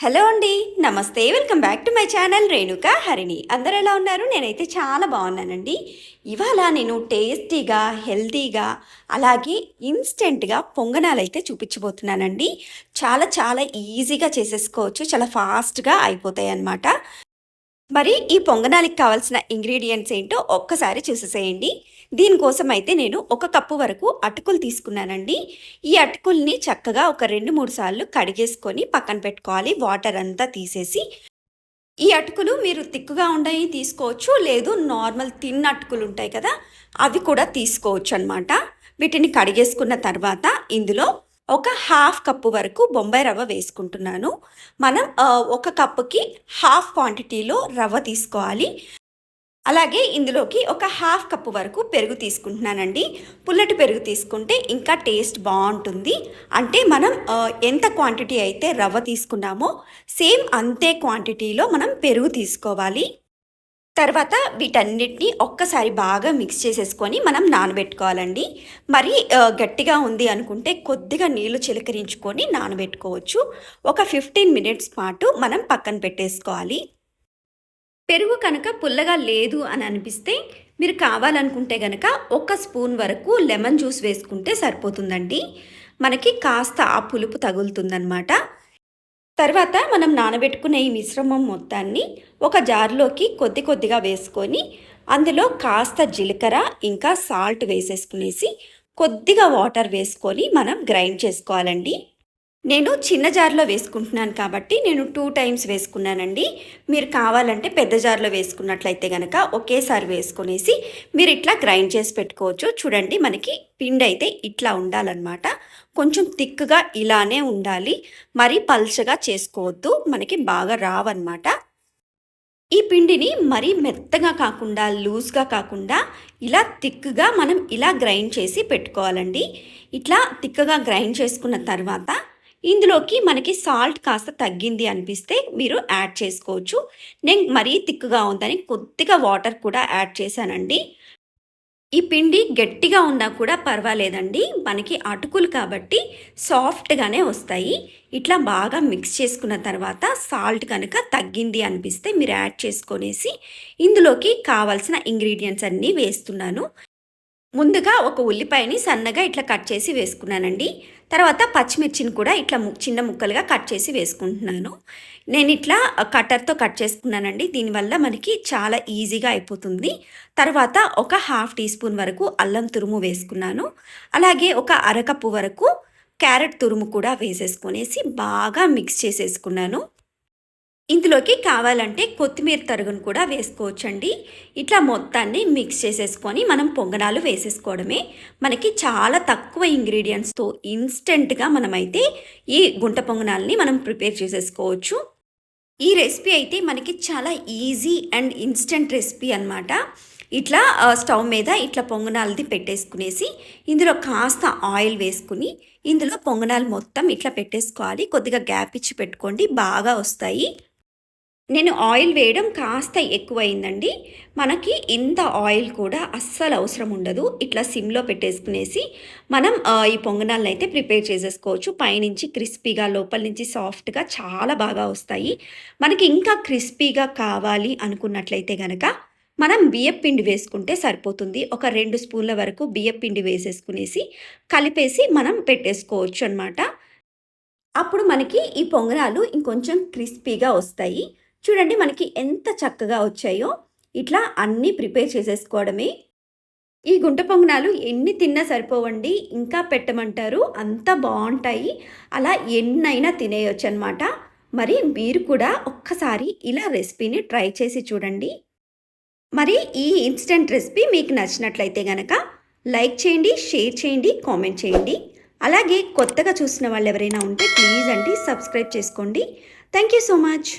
Hello అండి నమస్తే welcome back to my channel Renuka Harini. అందరు ఎలా ఉన్నారు? నేనైతే చాలా బాగున్నానండి. ఇవాళ నేను టేస్టీగా హెల్తీగా అలాగే ఇన్స్టెంట్గా పొంగనాలు అయితే చూపించబోతున్నానండి. చాలా చాలా ఈజీగా చేసేసుకోవచ్చు చాలా ఫాస్ట్గా అయిపోతాయి అన్నమాట మరి ఈ పొంగనానికి కావాల్సిన ఇంగ్రీడియంట్స్ ఏంటో ఒక్కసారి చూసేసేయండి. దీనికోసం అయితే నేను ఒక కప్పు వరకు అటుకులు తీసుకున్నానండి. ఈ అటుకుల్ని చక్కగా ఒక రెండు మూడు సార్లు కడిగేసుకొని పక్కన పెట్టుకోవాలి. వాటర్ అంతా తీసేసి. ఈ అటుకులు మీరు తిక్కుగా ఉండయి తీసుకోవచ్చు. లేదు నార్మల్ తిన్న అటుకులు ఉంటాయి కదా అవి కూడా తీసుకోవచ్చు అనమాట వీటిని కడిగేసుకున్న తర్వాత ఇందులో ఒక హాఫ్ కప్పు వరకు బొంబాయి రవ్వ వేసుకుంటున్నాను. మనం ఒక కప్పుకి హాఫ్ క్వాంటిటీలో రవ్వ తీసుకోవాలి. అలాగే ఇందులోకి ఒక హాఫ్ కప్పు వరకు పెరుగు తీసుకుంటున్నానండి. పుల్లటి పెరుగు తీసుకుంటే ఇంకా టేస్ట్ బాగుంటుంది. అంటే మనం ఎంత క్వాంటిటీ అయితే రవ్వ తీసుకున్నామో సేమ్ అంతే క్వాంటిటీలో మనం పెరుగు తీసుకోవాలి. తర్వాత వీటన్నిటిని ఒక్కసారి బాగా మిక్స్ చేసేసుకొని మనం నానబెట్టుకోవాలండి. మరి గట్టిగా ఉంది అనుకుంటే కొద్దిగా నీళ్ళు చిలకరించుకొని నానబెట్టుకోవచ్చు. ఒక ఫిఫ్టీన్ మినిట్స్ పాటు మనం పక్కన పెట్టేసుకోవాలి. పెరుగు కనుక పుల్లగా లేదు అని అనిపిస్తే మీరు కావాలనుకుంటే కనుక ఒక స్పూన్ వరకు లెమన్ జ్యూస్ వేసుకుంటే సరిపోతుందండి. మనకి కాస్త ఆ పులుపు తగులుతుందనమాట తర్వాత మనం నానబెట్టుకున్న ఈ మిశ్రమం మొత్తాన్ని ఒక జార్లోకి కొద్ది కొద్దిగా వేసుకొని అందులో కాస్త జీలకర్ర ఇంకా సాల్ట్ వేసేసుకునేసి కొద్దిగా వాటర్ వేసుకొని మనం గ్రైండ్ చేసుకోవాలండి. నేను చిన్న జార్లో వేసుకుంటున్నాను కాబట్టి నేను టూ టైమ్స్ వేసుకున్నానండి. మీరు కావాలంటే పెద్ద జార్లో వేసుకున్నట్లయితే కనుక ఒకేసారి వేసుకునేసి మీరు ఇట్లా గ్రైండ్ చేసి పెట్టుకోవచ్చు. చూడండి మనకి పిండి అయితే ఇట్లా ఉండాలన్నమాట. కొంచెం థిక్గా ఇలానే ఉండాలి. మరీ పల్చగా చేసుకోవద్దు. మనకి బాగా రావన్నమాట. ఈ పిండిని మరీ మెత్తగా కాకుండా లూజ్గా కాకుండా ఇలా థిక్గా మనం ఇలా గ్రైండ్ చేసి పెట్టుకోవాలండి. ఇట్లా థిక్గా గ్రైండ్ చేసుకున్న తర్వాత ఇందులోకి మనకి సాల్ట్ కాస్త తగ్గింది అనిపిస్తే మీరు యాడ్ చేసుకోవచ్చు. నేను మరీ థిక్గా ఉందని కొద్దిగా వాటర్ కూడా యాడ్ చేశానండి. ఈ పిండి గట్టిగా ఉన్నా కూడా పర్వాలేదండి. మనకి అటుకులు కాబట్టి సాఫ్ట్గానే వస్తాయి. ఇట్లా బాగా మిక్స్ చేసుకున్న తర్వాత సాల్ట్ కనుక తగ్గింది అనిపిస్తే మీరు యాడ్ చేసుకొనేసి ఇందులోకి కావాల్సిన ఇంగ్రీడియంట్స్ అన్నీ వేస్తున్నాను. ముందుగా ఒక ఉల్లిపాయని సన్నగా ఇట్లా కట్ చేసి వేసుకున్నానండి. తర్వాత పచ్చిమిర్చిని కూడా ఇట్లా చిన్న ముక్కలుగా కట్ చేసి వేసుకుంటున్నాను. నేను ఇట్లా కట్టర్తో కట్ చేసుకున్నానండి. దీనివల్ల మనకి చాలా ఈజీగా అయిపోతుంది. తర్వాత ఒక హాఫ్ టీ స్పూన్ వరకు అల్లం తురుము వేసుకున్నాను. అలాగే ఒక అరకప్పు వరకు క్యారెట్ తురుము కూడా వేసేసుకొనేసి బాగా మిక్స్ చేసేసుకున్నాను. ఇందులోకి కావాలంటే కొత్తిమీర తరుగును కూడా వేసుకోవచ్చండి. ఇట్లా మొత్తాన్ని మిక్స్ చేసేసుకొని మనం పొంగనాలు వేసేసుకోవడమే. మనకి చాలా తక్కువ ఇంగ్రీడియంట్స్తో ఇన్స్టెంట్గా మనమైతే ఈ గుంట పొంగనాలని మనం ప్రిపేర్ చేసేసుకోవచ్చు. ఈ రెసిపీ అయితే మనకి చాలా ఈజీ అండ్ ఇన్స్టెంట్ రెసిపీ అన్నమాట. ఇట్లా స్టవ్ మీద ఇట్లా పొంగనాలది పెట్టేసుకునేసి ఇందులో కాస్త ఆయిల్ వేసుకుని ఇందులో పొంగనాలు మొత్తం ఇట్లా పెట్టేసుకోవాలి. కొద్దిగా గ్యాప్ ఇచ్చి పెట్టుకోండి బాగా వస్తాయి. నేను ఆయిల్ వేయడం కాస్త ఎక్కువైందండి. మనకి ఇంత ఆయిల్ కూడా అస్సలు అవసరం ఉండదు. ఇట్లా సిమ్లో పెట్టేసుకునేసి మనం ఈ పొంగనాలను అయితే ప్రిపేర్ చేసేసుకోవచ్చు. పైనుంచి క్రిస్పీగా లోపల నుంచి సాఫ్ట్గా చాలా బాగా వస్తాయి. మనకి ఇంకా క్రిస్పీగా కావాలి అనుకున్నట్లయితే గనక మనం బియ్యపిండి వేసుకుంటే సరిపోతుంది. ఒక రెండు స్పూన్ల వరకు బియ్యపిండి వేసేసుకునేసి కలిపేసి మనం పెట్టేసుకోవచ్చు అనమాట అప్పుడు మనకి ఈ పొంగనాలు ఇంకొంచెం క్రిస్పీగా వస్తాయి. చూడండి మనకి ఎంత చక్కగా వచ్చాయో. ఇట్లా అన్నీ ప్రిపేర్ చేసేసుకోవడమే. ఈ గుంట పొంగనాలు ఎన్ని తిన్నా సరిపోవండి. ఇంకా పెట్టమంటారు. అంత బాగుంటాయి. అలా ఎన్నైనా తినేయొచ్చు అనమాట మరి మీరు కూడా ఒక్కసారి ఇలా రెసిపీని ట్రై చేసి చూడండి. మరి ఈ ఇన్స్టెంట్ రెసిపీ మీకు నచ్చినట్లయితే గనక లైక్ చేయండి షేర్ చేయండి కామెంట్ చేయండి. అలాగే కొత్తగా చూసిన వాళ్ళు ఎవరైనా ఉంటే ప్లీజ్ అండి సబ్స్క్రైబ్ చేసుకోండి. Thank you so much.